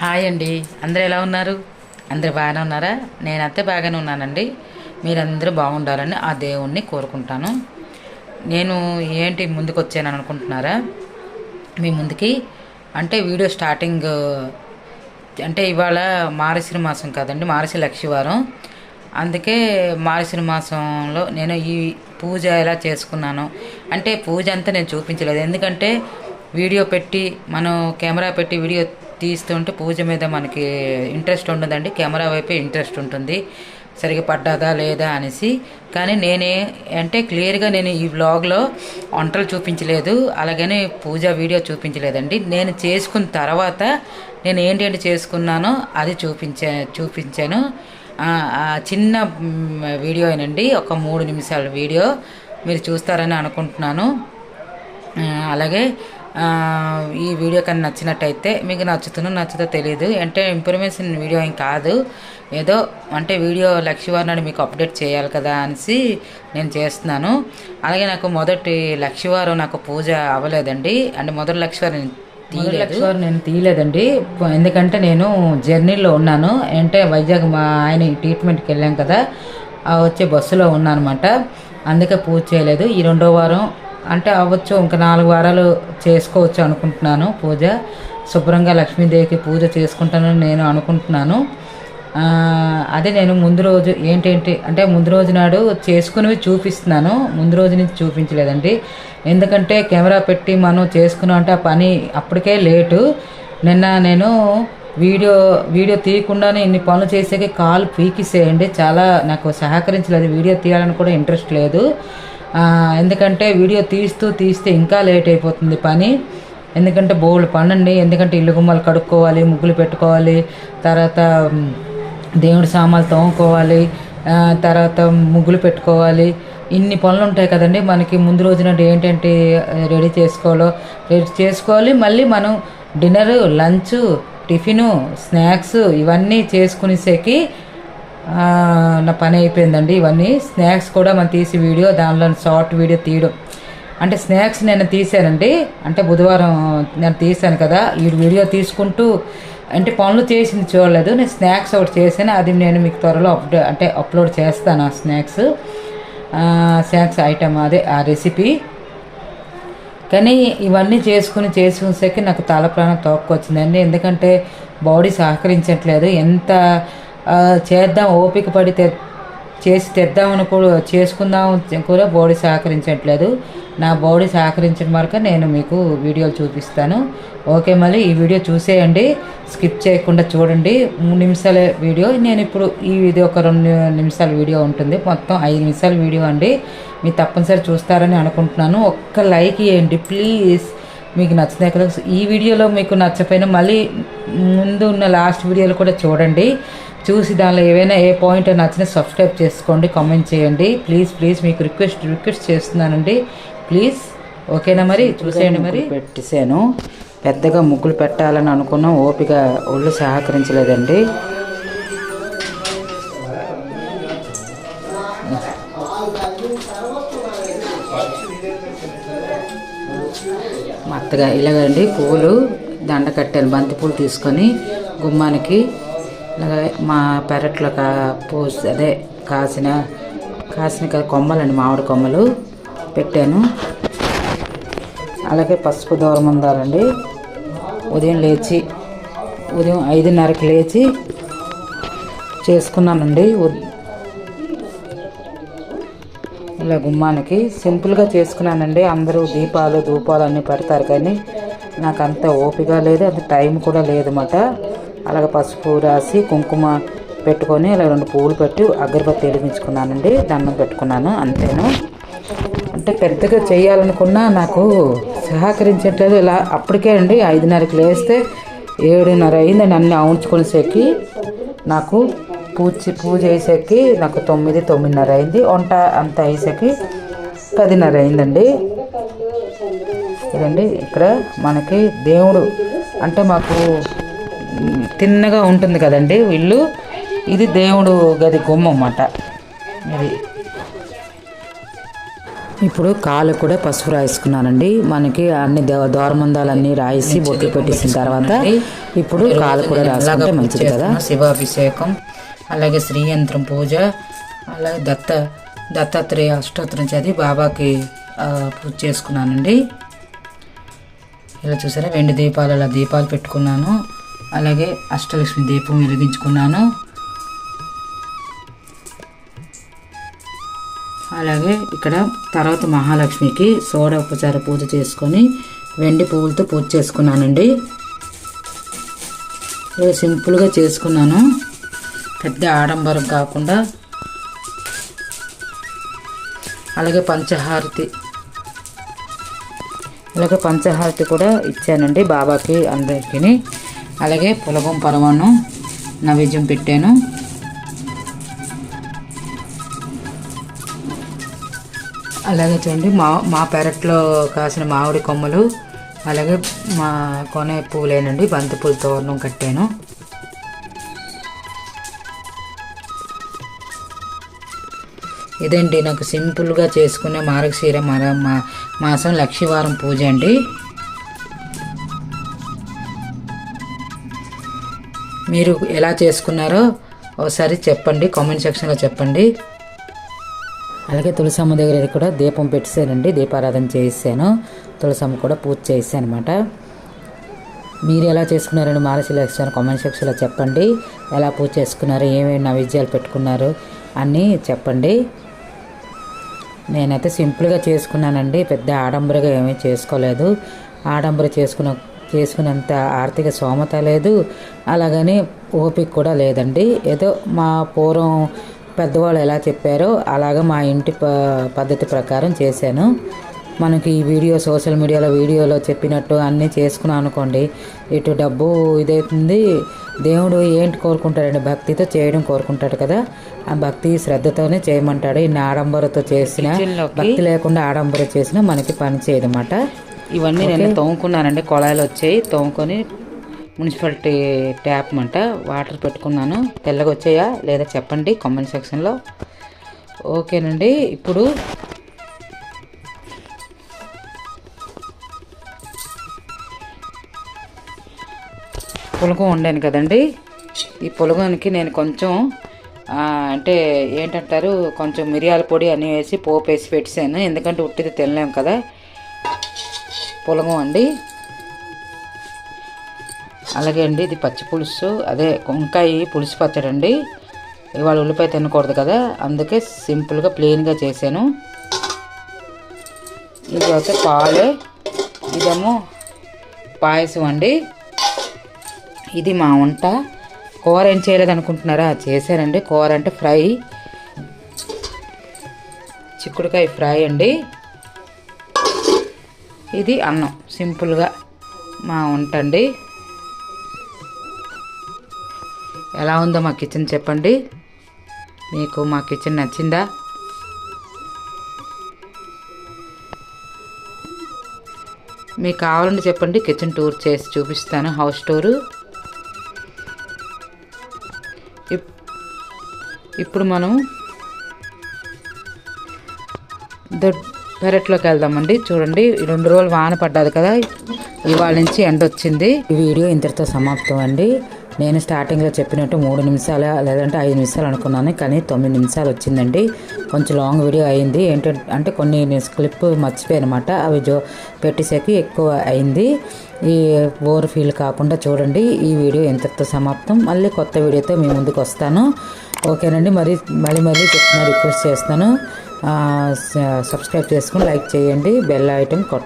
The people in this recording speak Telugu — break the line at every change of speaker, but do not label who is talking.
హాయ్ అండి. అందరు ఎలా ఉన్నారు? అందరు బాగానే ఉన్నారా? నేనైతే బాగానే ఉన్నానండి. మీరందరూ బాగుండాలని ఆ దేవుణ్ణి కోరుకుంటాను. నేను ఏంటి ముందుకు వచ్చాను అనుకుంటున్నారా? మీ ముందుకి. అంటే వీడియో స్టార్టింగ్ అంటే ఇవాళ మారసిన మాసం కదండి మారసి లక్ష్యవారం అందుకే మారసిన మాసంలో నేను ఈ పూజ ఎలా చేసుకున్నాను అంటే పూజ అంతా నేను చూపించలేదు. ఎందుకంటే వీడియో పెట్టి మనం కెమెరా పెట్టి వీడియో తీస్తుంటే పూజ మీద మనకి ఇంట్రెస్ట్ ఉండదండి. కెమెరా వైపే ఇంట్రెస్ట్ ఉంటుంది. సరిగ్గా పడ్డాదా లేదా అనేసి. కానీ నేనే అంటే క్లియర్గా నేను ఈ వ్లాగ్లో వంటలు చూపించలేదు. అలాగని పూజ వీడియో చూపించలేదండి. నేను చేసుకున్న తర్వాత నేను ఏంటేంటి చేసుకున్నానో అది చూపించా చూపించాను. ఆ చిన్న వీడియోనండి. ఒక మూడు నిమిషాల వీడియో మీరు చూస్తారని అనుకుంటున్నాను. అలాగే ఈ వీడియో కానీ నచ్చినట్టయితే మీకు నచ్చుతుందో నచ్చుతో తెలియదు అంటే ఇన్ఫర్మేషన్ వీడియో ఏం కాదు. ఏదో అంటే వీడియో లక్ష్యవారం నాడు మీకు అప్డేట్ చేయాలి కదా అనేసి నేను చేస్తున్నాను. అలాగే నాకు మొదటి లక్ష్యవారం నాకు పూజ అవ్వలేదండి. అంటే మొదటి లక్ష్యవారం నేను తీయలేదు. నేను తీయలేదండి. ఎందుకంటే నేను జర్నీలో ఉన్నాను. అంటే వైజాగ్ మా ఆయన ట్రీట్మెంట్కి వెళ్ళాం కదా. వచ్చే బస్సులో ఉన్నాను అనమాట అందుకే పూజ చేయలేదు. ఈ రెండో వారం అంటే అవ్వచ్చు ఇంకా నాలుగు వారాలు చేసుకోవచ్చు అనుకుంటున్నాను పూజ. శుభ్రంగా లక్ష్మీదేవికి పూజ చేసుకుంటానని నేను అనుకుంటున్నాను. అదే నేను ముందు రోజు ఏంటేంటి అంటే ముందు రోజు నాడు చేసుకునేవి చూపిస్తున్నాను. ముందు రోజు నుంచి చూపించలేదండి. ఎందుకంటే కెమెరా పెట్టి మనం చేసుకున్నాం అంటే ఆ పని అప్పటికే లేటు. నిన్న నేను వీడియో వీడియో తీయకుండానే ఇన్ని పనులు చేసేకి కాలు పీకిసేయండి. చాలా నాకు సహకరించలేదు. వీడియో తీయాలని కూడా ఇంట్రెస్ట్ లేదు. ఎందుకంటే వీడియో తీస్తూ తీస్తే ఇంకా లేట్ అయిపోతుంది పని. ఎందుకంటే బోల్డ్ పనండి. ఎందుకంటే ఇల్లు గుమ్మలు కడుక్కోవాలి ముగ్గులు పెట్టుకోవాలి తర్వాత దేవుడి సామాన్లు తోముకోవాలి తర్వాత ముగ్గులు పెట్టుకోవాలి. ఇన్ని పనులు ఉంటాయి కదండి. మనకి ముందు రోజున ఏంటంటే రెడీ చేసుకోవాలో రెడీ చేసుకోవాలి. మళ్ళీ మనం డిన్నరు లంచ్ టిఫిను స్నాక్స్ ఇవన్నీ చేసుకునేసేకి నా పని అయిపోయిందండి ఇవన్నీ. స్నాక్స్ కూడా మనం తీసి వీడియో దానిలో షార్ట్ వీడియో తీయడం. అంటే స్నాక్స్ నేను తీసానండి అంటే బుధవారం నేను తీసాను కదా. ఈ వీడియో తీసుకుంటూ అంటే పనులు చేసింది చూడలేదు. నేను స్నాక్స్ ఒకటి చేశాను. అది నేను మీకు త్వరలో అప్డే అంటే అప్లోడ్ చేస్తాను ఆ స్నాక్స్. స్నాక్స్ ఐటమ్ అదే ఆ రెసిపీ. కానీ ఇవన్నీ చేసుకుని చేసుకునేసరికి నాకు తల ప్రాణం తోక్కొచ్చిందండి. ఎందుకంటే బాడీ సహకరించట్లేదు. ఎంత చేద్దాం ఓపిక పడి తె చేసి తెద్దామని కూడా చేసుకుందాం కూడా బాడీ సహకరించట్లేదు. నా బాడీ సహకరించిన వరకు నేను మీకు వీడియోలు చూపిస్తాను. ఓకే మళ్ళీ ఈ వీడియో చూసేయండి. స్కిప్ చేయకుండా చూడండి. మూడు నిమిషాల వీడియో. నేను ఇప్పుడు ఈ ఇది ఒక రెండు నిమిషాల వీడియో ఉంటుంది. మొత్తం ఐదు నిమిషాల వీడియో అండి. మీరు తప్పనిసరి చూస్తారని అనుకుంటున్నాను. ఒక్క లైక్ ఇవ్వండి ప్లీజ్. మీకు నచ్చినాయి కదా ఈ వీడియోలో మీకు నచ్చపోయినా మళ్ళీ ముందు ఉన్న లాస్ట్ వీడియోలు కూడా చూడండి. చూసి దానిలో ఏవైనా ఏ పాయింట్ నచ్చినా సబ్స్క్రైబ్ చేసుకోండి కామెంట్ చేయండి. ప్లీజ్ ప్లీజ్ మీకు రిక్వెస్ట్ రిక్వెస్ట్ చేస్తున్నానండి. ప్లీజ్ ఓకేనా మరి? చూసేయండి మరి. పెట్టేశాను. పెద్దగా ముగ్గులు పెట్టాలని అనుకున్నాం ఓపిక ఒళ్ళు సహకరించలేదండి. మత్తగా ఇలాగండి పువ్వులు దండ కట్టాను బంతి పూలు తీసుకొని గుమ్మానికి. అలాగే మా పెరట్లో కా పూసి అదే కాసిన కాసిన కొమ్మలండి మామిడి కొమ్మలు పెట్టాను. అలాగే పసుపు దూరం ఉందారండి ఉదయం లేచి ఉదయం ఐదున్నరకి లేచి చేసుకున్నానండి. ఇలా గుమ్మానికి సింపుల్గా చేసుకున్నానండి. అందరూ దీపాలు ధూపాలు అన్నీ పెడతారు కానీ నాకు అంత ఓపిక లేదు అంత టైం కూడా లేదన్నమాట. అలాగే పసుపు రాసి కుంకుమ పెట్టుకొని ఇలా రెండు పువ్వులు పెట్టి అగరబత్తి వెలిగించుకున్నానండి. దండం పెట్టుకున్నాను అంతేను? అంటే పెద్దగా చేయాలనుకున్నా నాకు సహకరించట్లేదు ఇలా అప్పటికే అండి ఐదున్నరకి లేస్తే ఏడున్నర అయిందండి అన్ని ఆవుంచుకొనేసరికి నాకు పూజ పూజ వేసేకి నాకు తొమ్మిది తొమ్మిదిన్నర అయింది. వంట అంత వేసేకి పదిన్నర అయిందండి. ఇదండి ఇక్కడ మనకి దేవుడు. అంటే మాకు తిన్నగా ఉంటుంది కదండి ఇల్లు ఇది దేవుడు గది గుమ్మ అన్నమాట. ఇది. ఇప్పుడు కాలు కూడా పసుపు రాసుకున్నానండి మనకి అన్ని దూరమందాలన్నీ రాసి బొట్లు పెట్టేసిన తర్వాత ఇప్పుడు కాలు కూడా రాసుకుంటే మంచిది కదా. శివాభిషేకం అలాగే శ్రీయంత్రం పూజ అలాగే దత్త దత్తాత్రేయ అష్టోత్తరం చదివి బాబాకి పూజ చేసుకున్నానండి. ఇలా చూసారా? వెండి దీపాలు అలా దీపాలు పెట్టుకున్నాను. అలాగే అష్టలక్ష్మి దీపం వెలిగించుకున్నాను. అలాగే ఇక్కడ తర్వాత మహాలక్ష్మికి సోడ ఉపచార పూజ చేసుకొని వెండి పువ్వులతో పూజ చేసుకున్నానండి. సింపుల్గా చేసుకున్నాను. పెద్ద ఆడంబరం కాకుండా. అలాగే పంచహారతి. అలాగే పంచహారతి కూడా ఇచ్చానండి బాబాకి అందరికీ అలాగే పులగం పరమాన్నం నైవేద్యం పెట్టాను. అలాగే చూడండి మా మా పెరట్లో కాసిన మామిడి కొమ్మలు అలాగే మా కొనే పూలేనండి బంతిపూల తోరణం కట్టాను. ఇదండి నాకు సింపుల్గా చేసుకునే మార్గశీర మర మా మాసం లక్షవారం పూజ అండి. మీరు ఎలా చేసుకున్నారో ఒకసారి చెప్పండి కామెంట్ సెక్షన్లో చెప్పండి. అలాగే తులసమ్మ దగ్గర కూడా దీపం పెట్టేశానండి దీపారాధన చేసాను తులసమ్మ కూడా పూజ చేయిస్తాను అనమాట మీరు ఎలా చేసుకున్నారండి మానసి లక్ష్యాన్ని కామెంట్ సెక్షన్లో చెప్పండి. ఎలా పూజ చేసుకున్నారు ఏమేమి నైవేద్యాలు పెట్టుకున్నారు అన్నీ చెప్పండి. నేనైతే సింపుల్గా చేసుకున్నానండి పెద్ద ఆడంబరగా ఏమీ చేసుకోలేదు. ఆడంబర చేసుకున్న చేసుకునేంత ఆర్థిక స్తోమత లేదు. అలాగని ఓపిక కూడా లేదండి. ఏదో మా పూర్వం పెద్దవాళ్ళు ఎలా చెప్పారో అలాగ మా ఇంటి పద్ధతి ప్రకారం చేశాను. మనకి ఈ వీడియో సోషల్ మీడియాలో వీడియోలో చెప్పినట్టు అన్నీ చేసుకున్నాం అనుకోండి. ఇటు డబ్బు ఇదవుతుంది దేవుడు ఏంటి కోరుకుంటాడండి? భక్తితో చేయడం కోరుకుంటాడు కదా. ఆ భక్తి శ్రద్ధతోనే చేయమంటాడు. ఇన్ని ఆడంబరతో చేసిన భక్తి లేకుండా ఆడంబర చేసినా మనకి పని చేయదన్నమాట. ఇవన్నీ నేను తోముకున్నానండి. కొళాయిలు వచ్చాయి. తోముకొని మున్సిపాలిటీ ట్యాప్ అంట వాటర్ పెట్టుకున్నాను. తెల్లగా వచ్చాయా లేదా చెప్పండి కామెంట్ సెక్షన్లో ఓకేనండి. ఇప్పుడు పులగం వండాను కదండి. ఈ పులగానికి నేను కొంచెం అంటే ఏంటంటారు కొంచెం మిరియాల పొడి అన్నీ వేసి పోపు వేసి పెట్టాను ఎందుకంటే ఉట్టిది తినలేము కదా. పులగం అండి. అలాగే అండి ఇది పచ్చి పులుసు. అదే వంకాయ పులుసు పచ్చడి అండి. ఇవాళ ఉల్లిపాయ తినకూడదు కదా అందుకే సింపుల్గా ప్లెయిన్గా చేశాను. ఇది అయితే పాలే. ఇదేమో పాయసం అండి. ఇది మా వంట. కూర ఏం చేయలేదు అనుకుంటున్నారా? చేశానండి. కూర అంటే ఫ్రై. చిక్కుడుకాయ ఫ్రై అండి. ఇది అన్నం. సింపుల్గా మా ఉంటండి. ఎలా ఉందో మా కిచెన్ చెప్పండి. మీకు మా కిచెన్ నచ్చిందా? మీకు కావాలంటే చెప్పండి కిచెన్ టూర్ చేసి చూపిస్తాను హౌస్ టూరు. ఇప్- ఇప్పుడు మనం దొడ్ పెరట్లోకి వెళ్దామండి. చూడండి రెండు రోజులు వాన పడ్డది కదా. ఇవాళ నుంచి ఎండ వచ్చింది. ఈ వీడియో ఇంతటితో సమాప్తం అండి. నేను స్టార్టింగ్లో చెప్పినట్టు మూడు నిమిషాలు లేదంటే ఐదు నిమిషాలు అనుకున్నాను కానీ తొమ్మిది నిమిషాలు వచ్చిందండి. కొంచెం లాంగ్ వీడియో అయింది. ఏంటంటే అంటే కొన్ని క్లిప్ మర్చిపోయానమాట. అవి జో పెట్టేసేకి ఎక్కువ అయింది. ఈ బోర్ ఫీల్ కాకుండా చూడండి ఈ వీడియో ఇంతటితో సమాప్తం. మళ్ళీ కొత్త వీడియోతో మీ ముందుకు వస్తాను. ఓకేనండి మరి మళ్ళీ మళ్ళీ చెప్తున్నా రిక్వెస్ట్ చేస్తాను. సబ్స్క్రైబ్ చేసుకుని లైక్ చేయండి. బెల్ ఐటమ్ కొట్ట